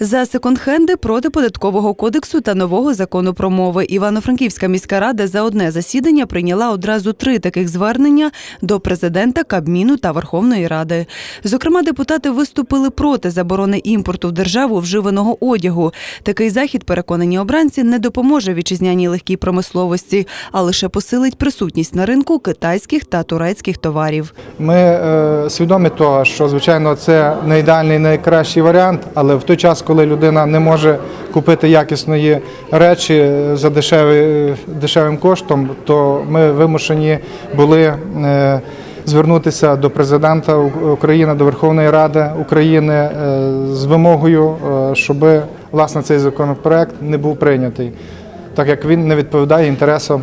За секонд-хенди проти податкового кодексу та нового закону про мови Івано-Франківська міська рада за одне засідання прийняла одразу три таких звернення до президента, Кабміну та Верховної Ради. Зокрема, депутати виступили проти заборони імпорту в державу вживаного одягу. Такий захід, переконані обранці, не допоможе вітчизняній легкій промисловості, а лише посилить присутність на ринку китайських та турецьких товарів. Ми е, свідомі того, що звичайно це не ідеальний, найкращий варіант, але в той час, коли людина не може купити якісної речі за дешевий, дешевим коштом, то ми вимушені були. е, Звернутися до президента України, до Верховної Ради України е, з вимогою, е, щоб власне цей законопроект не був прийнятий, так як він не відповідає інтересам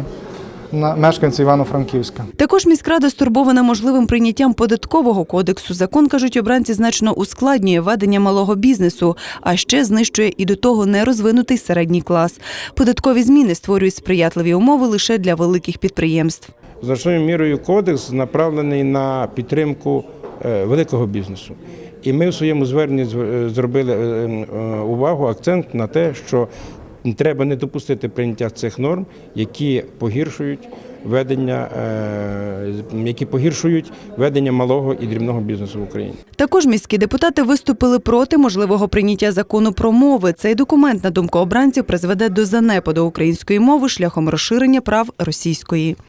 на- мешканців Івано-Франківська. Також міськрада стурбована можливим прийняттям податкового кодексу. Закон кажуть, обранці значно ускладнює ведення малого бізнесу, а ще знищує і до того нерозвинутий середній клас. Податкові зміни створюють сприятливі умови лише для великих підприємств. Значною мірою кодекс направлений на підтримку е, великого бізнесу. І ми в своєму зверненні зв- е, зробили е, увагу, акцент на те, що треба не допустити прийняття цих норм, які погіршують ведення, е, які погіршують ведення малого і дрібного бізнесу в Україні. Також міські депутати виступили проти можливого прийняття закону про мови. Цей документ, на думку обранців, призведе до занепаду української мови шляхом розширення прав російської.